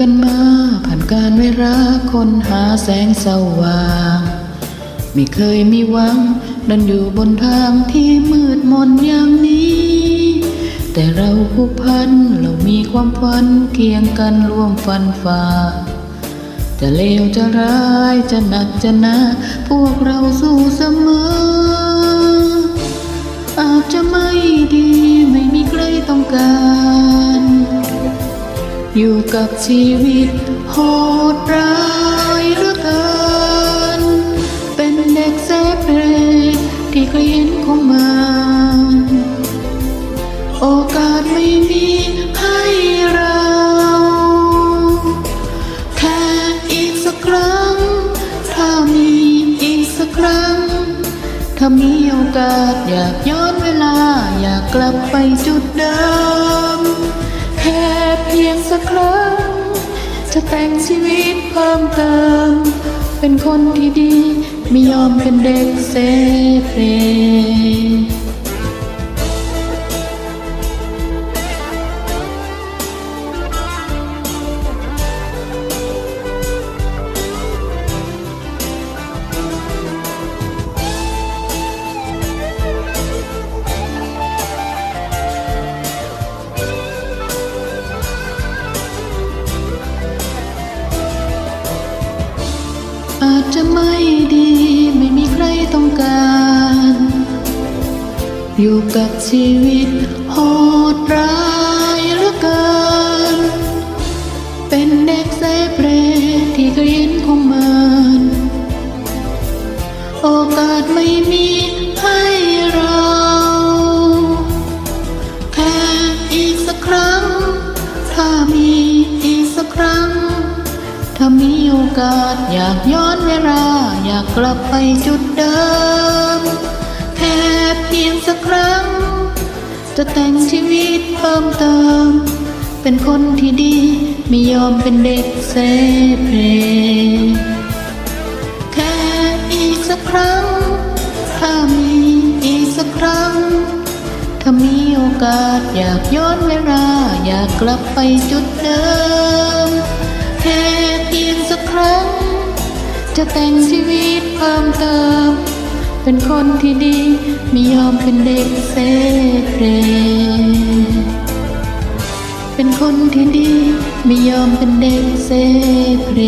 กันมา ผ่านการเวลาคนหาแสงสว่าง ไม่เคยมีหวังเดินอยู่บนทางที่มืดมนอย่างนี้ แต่เราผูกพันเรามีความฝันเคียงกันร่วมฟันฝ่า จะเลวจะร้ายจะหนักจะหนาพวกเราสู้เสมอ อาจจะไม่ดีไม่มีใครต้องการ อยู่กับชีวิตโหดร้ายเหลือเกิน เป็นเด็กเซฟเรที่เคยเห็นของมันโอกาสไม่มีให้เรา แค่อีกสักครั้ง ถ้ามีอีกสักครั้ง ถ้ามีโอกาสอยากย้อนเวลาอยากกลับไปจุดเดิม ค่เพียงสักครั้ง จะแต่งชีวิตเพิ่มเติม เป็นคนที่ดี ไม่ยอมเป็นเด็กเซเร อาจจะไม่ดีไม่มีใครต้องการ อยู่กับชีวิตโหดร้ายเหลือเกิน เป็นเด็ก ถ้ามีโอกาสอยากย้อนเวลา อยากกลับไปจุดเดิม แค่เพียงสักครั้ง จะแต่งชีวิตเพิ่มเติม เป็นคนที่ดีไม่ยอมเป็นเด็กเซเพลแค่อีกสักครั้ง ถ้ามีอีกสักครั้ง ถ้ามีโอกาสอยากย้อนเวลา อยากกลับไปจุดเดิมแค่ ครั้ง จะแต่งชีวิตเพิ่มเติม เป็นคนที่ดีไม่ยอมเป็นเด็กเซเรเป็นคนที่ดีไม่ยอมเป็นเด็กเซเพล